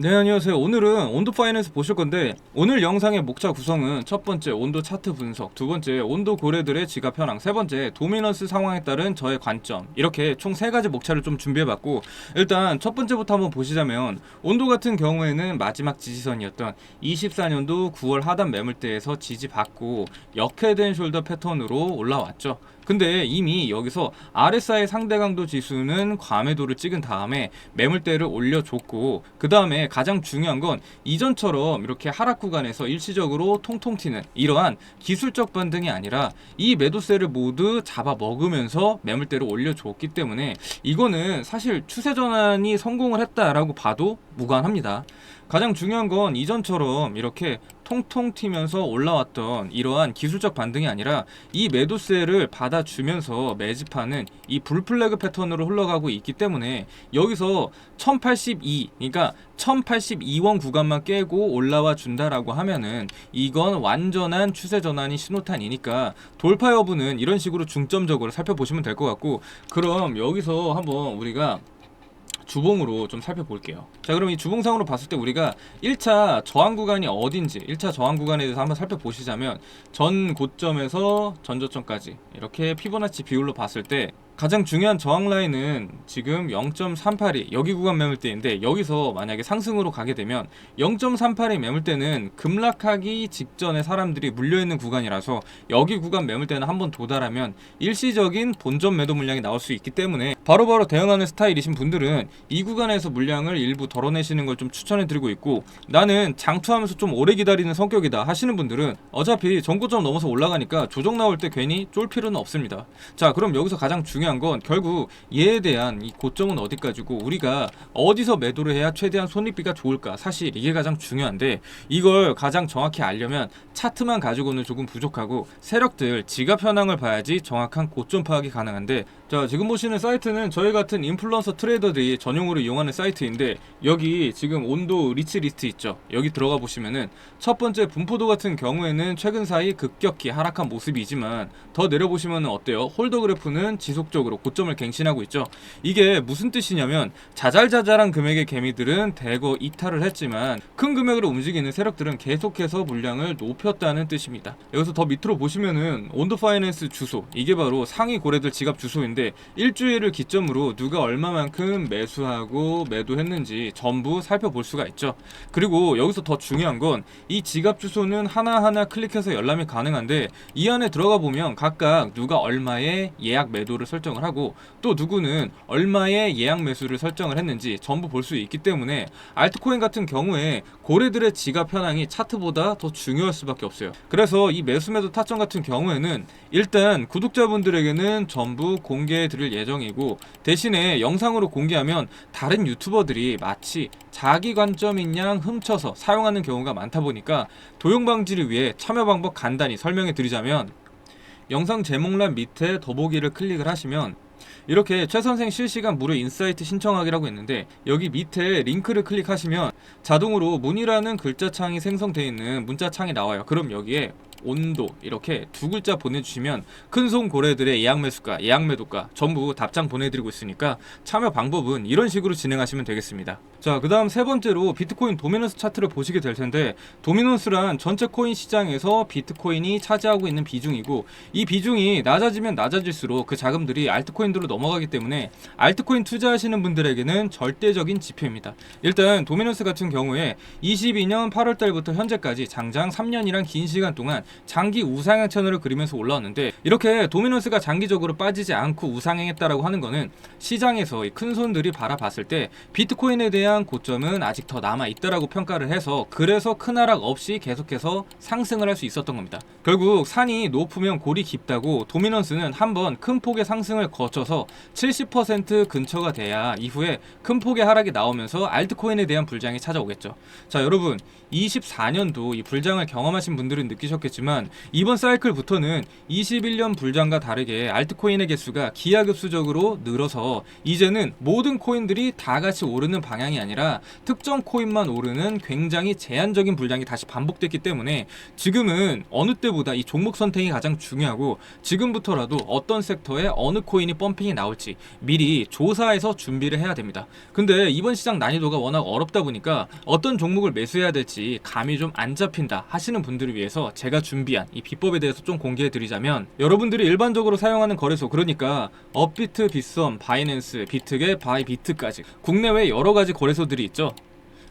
네 안녕하세요. 오늘은 온도 파이낸스 보실 건데 오늘 영상의 목차 구성은 첫 번째 온도 차트 분석 두 번째 온도 고래들의 지갑 현황 세 번째 도미넌스 상황에 따른 저의 관점. 이렇게 총 세 가지 목차를 좀 준비해봤고 일단 첫 번째부터 한번 보시자면 온도 같은 경우에는 마지막 지지선이었던 24년도 9월 하단 매물대에서 지지받고 역회된 숄더 패턴으로 올라왔죠 근데 이미 여기서 RSI 상대 강도 지수는 과매도를 찍은 다음에 매물대를 올려줬고 그 다음에 가장 중요한 건 이전처럼 이렇게 하락 구간에서 일시적으로 통통 튀는 이러한 기술적 반등이 아니라 이 매도세를 모두 잡아 먹으면서 매물대를 올려줬기 때문에 이거는 사실 추세 전환이 성공을 했다라고 봐도 무관합니다. 가장 중요한 건 이전처럼 이렇게 통통 튀면서 올라왔던 이러한 기술적 반등이 아니라 이 매도세를 받아주면서 매집하는 이 불플래그 패턴으로 흘러가고 있기 때문에 여기서 1082 그러니까 1082원 구간만 깨고 올라와 준다라고 하면은 이건 완전한 추세 전환이 신호탄이니까 돌파 여부는 이런 식으로 중점적으로 살펴보시면 될 것 같고 그럼 여기서 한번 우리가 주봉으로 좀 살펴볼게요. 자, 그럼 이 주봉상으로 봤을 때 우리가 1차 저항 구간이 어딘지, 1차 저항 구간에 대해서 한번 살펴보시자면 전 고점에서 전저점까지 이렇게 피보나치 비율로 봤을 때 가장 중요한 저항 라인은 지금 0.382 여기 구간 매물대인데 여기서 만약에 상승으로 가게 되면 0.38의 매물대는 급락하기 직전에 사람들이 물려있는 구간이라서 여기 구간 매물대는 한번 도달하면 일시적인 본전 매도 물량이 나올 수 있기 때문에 바로 바로 대응하는 스타일이신 분들은 이 구간에서 물량을 일부 덜어내시는 걸 좀 추천해 드리고 있고 나는 장투하면서 좀 오래 기다리는 성격이다 하시는 분들은 어차피 전고점 넘어서 올라가니까 조정 나올 때 괜히 쫄 필요는 없습니다. 자 그럼 여기서 가장 중요한 건 결국 얘에 대한 이 고점은 어디까지고 우리가 어디서 매도를 해야 최대한 손익비가 좋을까? 사실 이게 가장 중요한데 이걸 가장 정확히 알려면 차트만 가지고는 조금 부족하고 세력들 지갑 현황을 봐야지 정확한 고점 파악이 가능한데 자 지금 보시는 사이트는 저희 같은 인플루언서 트레이더들이 전용으로 이용하는 사이트인데 여기 지금 온도 리치 리스트 있죠? 여기 들어가 보시면은 첫 번째 분포도 같은 경우에는 최근 사이 급격히 하락한 모습이지만 더 내려보시면 어때요? 홀더 그래프는 지속적 으로 고점을 갱신하고 있죠 이게 무슨 뜻이냐면 자잘자잘한 금액의 개미들은 대거 이탈을 했지만 큰 금액으로 움직이는 세력들은 계속해서 물량을 높였다는 뜻입니다 여기서 더 밑으로 보시면은 온도 파이낸스 주소 이게 바로 상위 고래들 지갑 주소인데 일주일을 기점으로 누가 얼마만큼 매수하고 매도했는지 전부 살펴볼 수가 있죠. 그리고 여기서 더 중요한 건 이 지갑 주소는 하나하나 클릭해서 열람이 가능한데 이 안에 들어가 보면 각각 누가 얼마의 예약 매도를 설정 을 하고 또 누구는 얼마의 예약 매수를 설정을 했는지 전부 볼 수 있기 때문에 알트코인 같은 경우에 고래들의 지갑 현황이 차트보다 더 중요할 수밖에 없어요. 그래서 이 매수 매도 타점 같은 경우에는 일단 구독자분들에게는 전부 공개해 드릴 예정이고 대신에 영상으로 공개하면 다른 유튜버들이 마치 자기 관점인 양 훔쳐서 사용하는 경우가 많다 보니까 도용 방지를 위해 참여 방법 간단히 설명해 드리자면 영상 제목란 밑에 더보기를 클릭을 하시면 이렇게 최선생 실시간 무료 인사이트 신청하기라고 있는데 여기 밑에 링크를 클릭하시면 자동으로 문이라는 글자창이 생성되어 있는 문자창이 나와요. 그럼 여기에 온도 이렇게 두 글자 보내주시면 큰손 고래들의 예약 매수가, 예약 매도가 전부 답장 보내드리고 있으니까 참여 방법은 이런 식으로 진행하시면 되겠습니다. 자, 그 다음 세 번째로 비트코인 도미넌스 차트를 보시게 될 텐데 도미넌스란 전체 코인 시장에서 비트코인이 차지하고 있는 비중이고 이 비중이 낮아지면 낮아질수록 그 자금들이 알트코인으로 넘어가기 때문에 알트코인 투자하시는 분들에게는 절대적인 지표입니다. 일단 도미넌스 같은 경우에 22년 8월 달부터 현재까지 장장 3년이란 긴 시간 동안 장기 우상향 채널을 그리면서 올라왔는데 이렇게 도미넌스가 장기적으로 빠지지 않고 우상향했다라고 하는 거는 시장에서 이큰 손들이 바라봤을 때 비트코인에 대한 고점은 아직 더 남아 있다라고 평가를 해서 그래서 큰 하락 없이 계속해서 상승을 할 수 있었던 겁니다. 결국 산이 높으면 골이 깊다고 도미넌스는 한번 큰 폭의 상승을 거쳐서 70% 근처가 돼야 이후에 큰 폭의 하락이 나오면서 알트코인에 대한 불장이 찾아오겠죠. 자, 여러분 24년도 이 불장을 경험하신 분들은 느끼셨겠지만 이번 사이클부터는 21년 불장과 다르게 알트코인의 개수가 기하급수적으로 늘어서 이제는 모든 코인들이 다 같이 오르는 방향이 아니라 특정 코인만 오르는 굉장히 제한적인 불량이 다시 반복됐기 때문에 지금은 어느 때보다 이 종목 선택이 가장 중요하고 지금부터라도 어떤 섹터에 어느 코인이 펌핑이 나올지 미리 조사해서 준비를 해야 됩니다. 근데 이번 시장 난이도가 워낙 어렵다 보니까 어떤 종목을 매수해야 될지 감이 좀 안 잡힌다 하시는 분들을 위해서 제가 준비한 이 비법에 대해서 좀 공개해 드리자면 여러분들이 일반적으로 사용하는 거래소 그러니까 업비트, 빗썸, 바이낸스, 비트게, 바이비트까지 국내외 여러 가지 거래 소들이 있죠.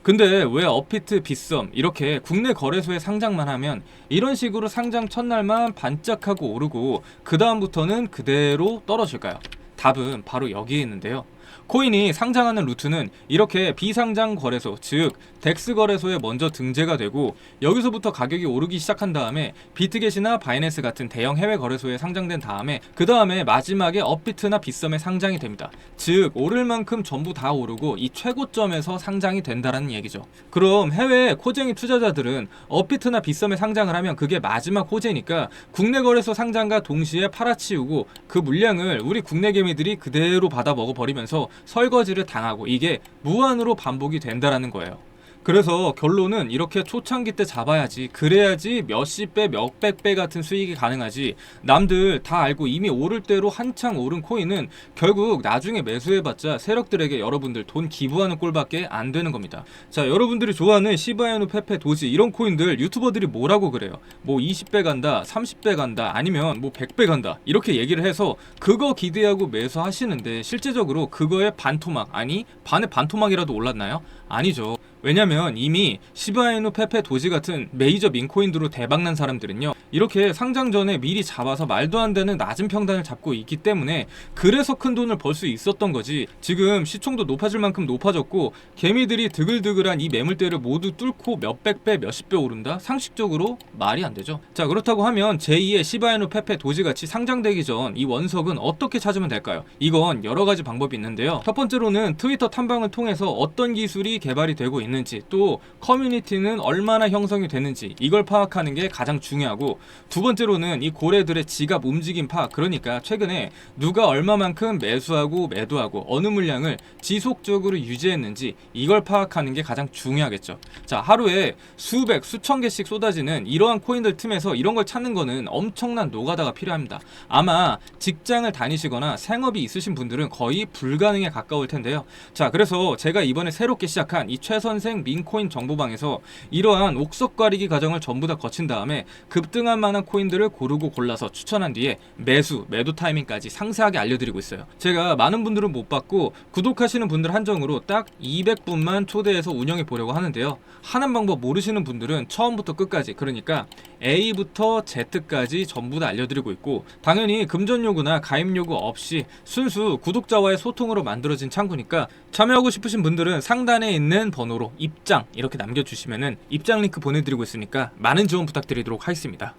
근데 왜 업비트, 빗썸 이렇게 국내 거래소에 상장만 하면 이런 식으로 상장 첫날만 반짝하고 오르고 그 다음부터는 그대로 떨어질까요? 답은 바로 여기에 있는데요. 코인이 상장하는 루트는 이렇게 비상장 거래소, 즉 덱스 거래소에 먼저 등재가 되고 여기서부터 가격이 오르기 시작한 다음에 비트겟이나 바이낸스 같은 대형 해외 거래소에 상장된 다음에 그 다음에 마지막에 업비트나 빗썸에 상장이 됩니다. 즉 오를 만큼 전부 다 오르고 이 최고점에서 상장이 된다라는 얘기죠. 그럼 해외 코쟁이 투자자들은 업비트나 빗썸에 상장을 하면 그게 마지막 호재니까 국내 거래소 상장과 동시에 팔아치우고 그 물량을 우리 국내 개미들이 그대로 받아 먹어버리면서 설거지를 당하고 이게 무한으로 반복이 된다라는 거예요. 그래서 결론은 이렇게 초창기 때 잡아야지 그래야지 몇십 배 몇백 배 같은 수익이 가능하지. 남들 다 알고 이미 오를 대로 한창 오른 코인은 결국 나중에 매수해봤자 세력들에게 여러분들 돈 기부하는 꼴밖에 안 되는 겁니다. 자 여러분들이 좋아하는 시바이누 페페 도지 이런 코인들 유튜버들이 뭐라고 그래요? 뭐 20배 간다 30배 간다 아니면 뭐 100배 간다 이렇게 얘기를 해서 그거 기대하고 매수하시는데 실제적으로 그거의 반토막 아니 반의 반토막이라도 올랐나요? 아니죠 왜냐면 이미 시바이누 페페 도지 같은 메이저 민코인들로 대박난 사람들은요 이렇게 상장 전에 미리 잡아서 말도 안 되는 낮은 평단을 잡고 있기 때문에 그래서 큰 돈을 벌 수 있었던 거지. 지금 시총도 높아질 만큼 높아졌고 개미들이 드글드글한 이 매물대를 모두 뚫고 몇백 배 몇십 배 오른다? 상식적으로 말이 안 되죠. 자 그렇다고 하면 제2의 시바이누 페페 도지 같이 상장되기 전 이 원석은 어떻게 찾으면 될까요? 이건 여러 가지 방법이 있는데요. 첫 번째로는 트위터 탐방을 통해서 어떤 기술이 개발이 되고 있는 지 또 커뮤니티는 얼마나 형성이 되는지 이걸 파악하는 게 가장 중요하고 두 번째로는 이 고래들의 지갑 움직임 파악. 그러니까 최근에 누가 얼마만큼 매수하고 매도하고 어느 물량을 지속적으로 유지했는지 이걸 파악하는 게 가장 중요하겠죠. 자 하루에 수백 수천 개씩 쏟아지는 이러한 코인들 틈에서 이런 걸 찾는 거는 엄청난 노가다가 필요합니다. 아마 직장을 다니시거나 생업이 있으신 분들은 거의 불가능에 가까울 텐데요. 자 그래서 제가 이번에 새롭게 시작한 이 최선생 민코인 정보방에서 이러한 옥석 가리기 과정을 전부 다 거친 다음에 급등할 만한 코인들을 고르고 골라서 추천한 뒤에 매수, 매도 타이밍까지 상세하게 알려드리고 있어요. 제가 많은 분들은 못 받고 구독하시는 분들 한정으로 딱 200분만 초대해서 운영해 보려고 하는데요. 하는 방법 모르시는 분들은 처음부터 끝까지 그러니까 A부터 Z까지 전부 다 알려드리고 있고 당연히 금전 요구나 가입 요구 없이 순수 구독자와의 소통으로 만들어진 창구니까 참여하고 싶으신 분들은 상단에 있는 번호로 입장 이렇게 남겨주시면은 입장 링크 보내드리고 있으니까 많은 지원 부탁드리도록 하겠습니다.